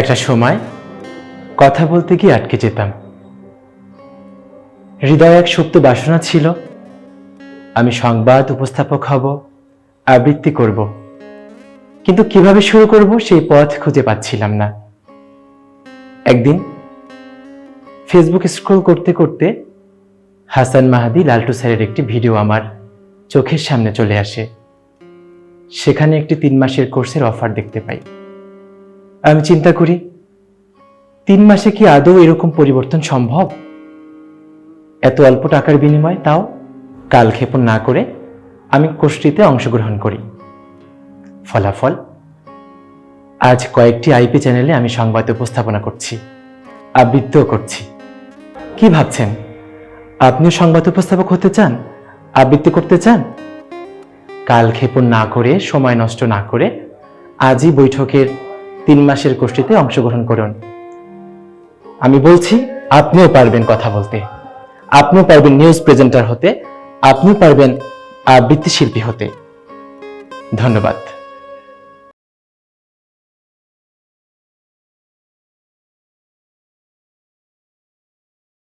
একটা সময় কথা বলতে গিয়ে আটকে যেতাম। হৃদয়ে এক সুপ্ত বাসনা ছিল, আমি সংবাদ উপস্থাপক হব, আবৃত্তি করব। কিন্তু কীভাবে শুরু করব সেই পথ খুঁজে পাচ্ছিলাম না। একদিন ফেসবুক স্ক্রল করতে করতে হাসান মাহাদি লালটু স্যারের একটি ভিডিও আমার চোখের সামনে চলে আসে। সেখানে একটি তিন মাসের কোর্সের অফার দেখতে পাই। আমি চিন্তা করি, তিন মাসে কি আদৌ এরকম পরিবর্তন সম্ভব? এত অল্প টাকার বিনিময়ে তাও কালক্ষেপণ না করে আমি কোর্সটিতে অংশগ্রহণ করি। ফলাফল? আজ কয়েকটি আইপি চ্যানেলে আমি সংবাদ উপস্থাপনা করছি, আবৃত্তিও করছি। কি ভাবছেন? আপনিও সংবাদ উপস্থাপক হতে চান? আবৃত্তি করতে চান? কালক্ষেপণ না করে, সময় নষ্ট না করে, আজই বৈঠকের তিন মাসের গোষ্ঠীতে অংশগ্রহণ করুন। আমি বলছি, আপনিও পারবেন কথা বলতে। আপনিও পারবেন নিউজ প্রেজেন্টার হতে, আপনিও পারবেন আবৃত্তি শিল্পী হতে। ধন্যবাদ।